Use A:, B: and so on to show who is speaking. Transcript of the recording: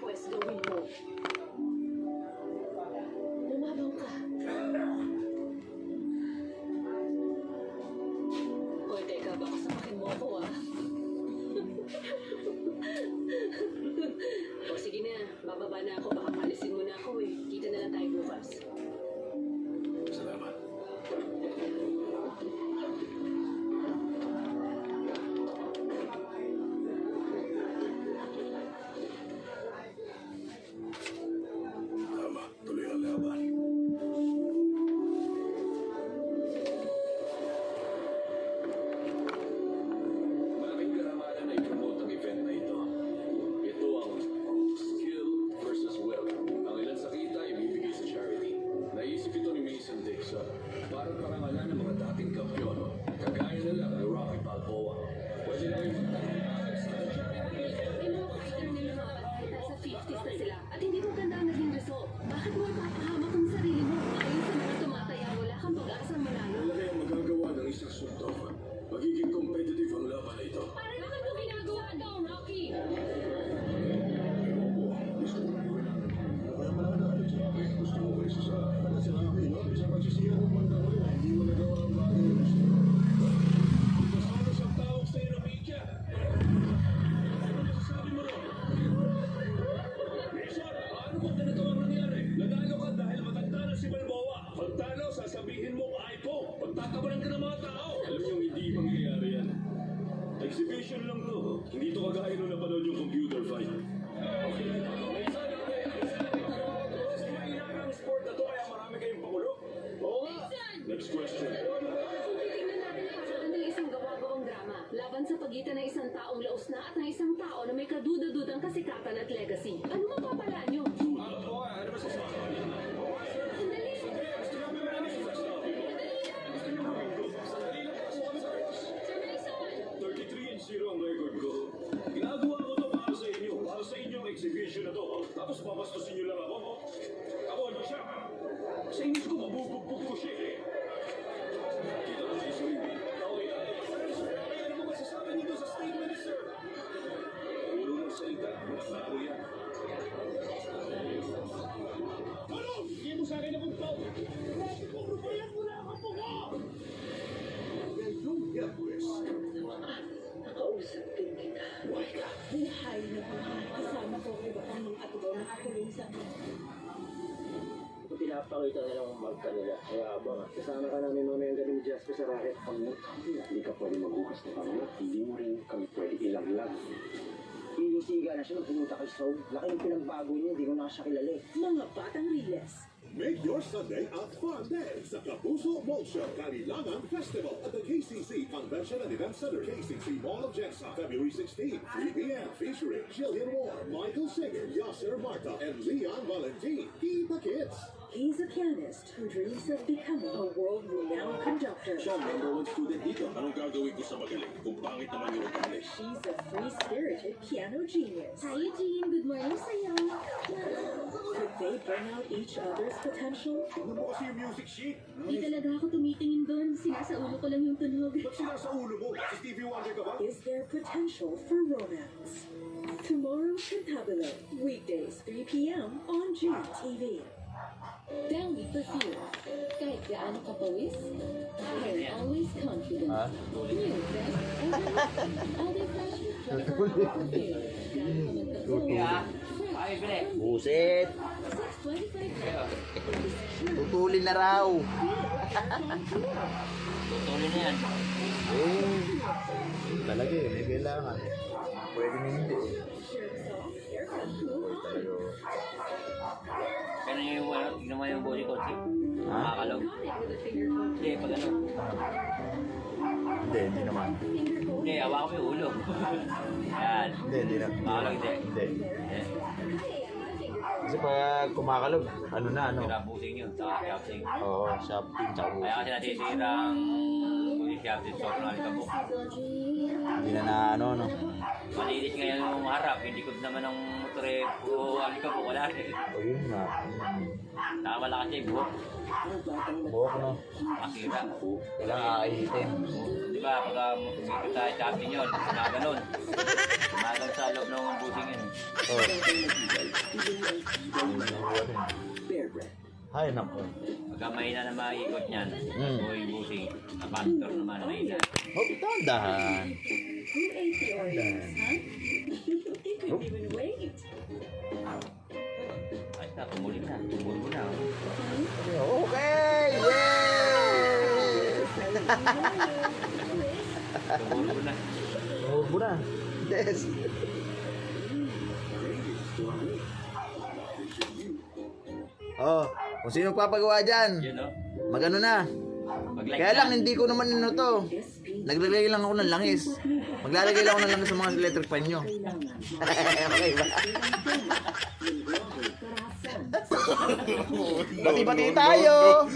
A: 我也是个孕妇 Next question.
B: Tingnan natin ang ng isang gawa-gawang drama. Laban sa pagitan ng isang taong laos na at ng isang tao na may kaduda-dudang kasikatan at legacy. Ano mapapala nyo?
A: Ano ba sasabi?
B: Sandali!
A: Gusto namin marami sa first love. Gusto niyo mabigo? Sandali lang po kami sa
B: Sir Mason!
A: 33 and 0 ang record ko. Ginagawa ko to para sa inyo, para sa inyong exhibition na to. Tapos babastusin niyo lang ako. Ako, ano siya? Sa inis Na
C: pinapakita nila ang magka nila, kaya abang. Kasama ka namin mamayang gabi ni Jasper sa racket. Ano? Hindi ka pwede magbukas ng kami. Hindi mo rin kami pwede ilaglag. Inisiga na siya pumunta kay Saul. Laki ng pinagbago niya, hindi ko na siya kilala eh.
D: mga batang riles.
E: Make your Sunday a fun day sa Kapuso Mall Show Kanilangan Festival at the KCC Convention and Event Center, KCC Mall of Jensa, February 16, 3 p.m. Featuring Jillian Ward, Michael Singer, Yasser Marta, and Leon Valentin. Keep the kids.
D: He's a pianist who dreams of becoming a world-renowned conductor.
A: Siya ang number one student dito. Anong gagawin ko sa magaling kung pangit naman yung ugali?
D: She's a free-spirited piano genius.
B: Hi, Eugene. Good morning sa'yo.
D: They bring out each other's potential?
A: Tignan mo kasi yung music sheet.
B: Hindi talaga ako tumitingin doon. Sinasaulo ko lang yung tunog.
A: Ba't sila sa ulo mo? Si Stevie Wonder ka ba?
D: Is there potential for romance? Tomorrow Cantabile, weekdays 3 p.m. on GTV.
B: Downy Perfume. Kahit gaano ka pawis, hair always confident. New fresh, all day fresh, 24 hour perfume. Ka-pawis, fresh,
F: Buset!
B: 625
F: Tutulin na raw!
G: Tuloy na yan.
F: Eh, talaga eh, may kailangan. Pwede na hindi eh. Talaga.
G: Pero yung ano, tignan mo yung body ko.
F: Ha?
G: Makakalog. Hindi, pag ano.
F: Hindi, hindi naman.
G: Hindi, awa ko yung ulo. Yan.
F: Hindi, hindi na.
G: Makakalog, hindi.
F: Hindi.
G: Eh,
F: Kasi pag kumakalog, ano na, ano?
G: Pinabusing yun sa capsing.
F: Oo, shopping, tsaka
G: Kaya kasi nasisira ang body capsing sobrang alikabok.
F: Hindi na na, ano, no?
G: Malinis ngayon yung harap, hindi ko naman ng motore o alikabok, wala rin.
F: O yun nga.
G: Tama lang kasi buhok,
F: Buhok, no?
G: makira.
F: Kailangan aahitin.
G: Di ba, pag dito tayo capsing yun, gumaganon. Gumaganon sa loob ng busing yun.
F: Oh.
C: Bear Brand.
F: Ay, nako.
G: Pagka mahina na maikot niyan,
F: Mm.
G: o yung busi, napantor naman mahina.
F: Oh, tandahan.
D: Who ate
G: Tumuli na.
F: Turbo na. Yes. Oh, kung sino papagawa dyan,
G: Yun, no?
F: magano na.
G: Mag-like
F: Kaya lang, hindi ko naman ano to. Naglalagay lang ako ng langis. Maglalagay lang ako ng langis sa mga electric pan nyo. okay ba? Bati-bati tayo!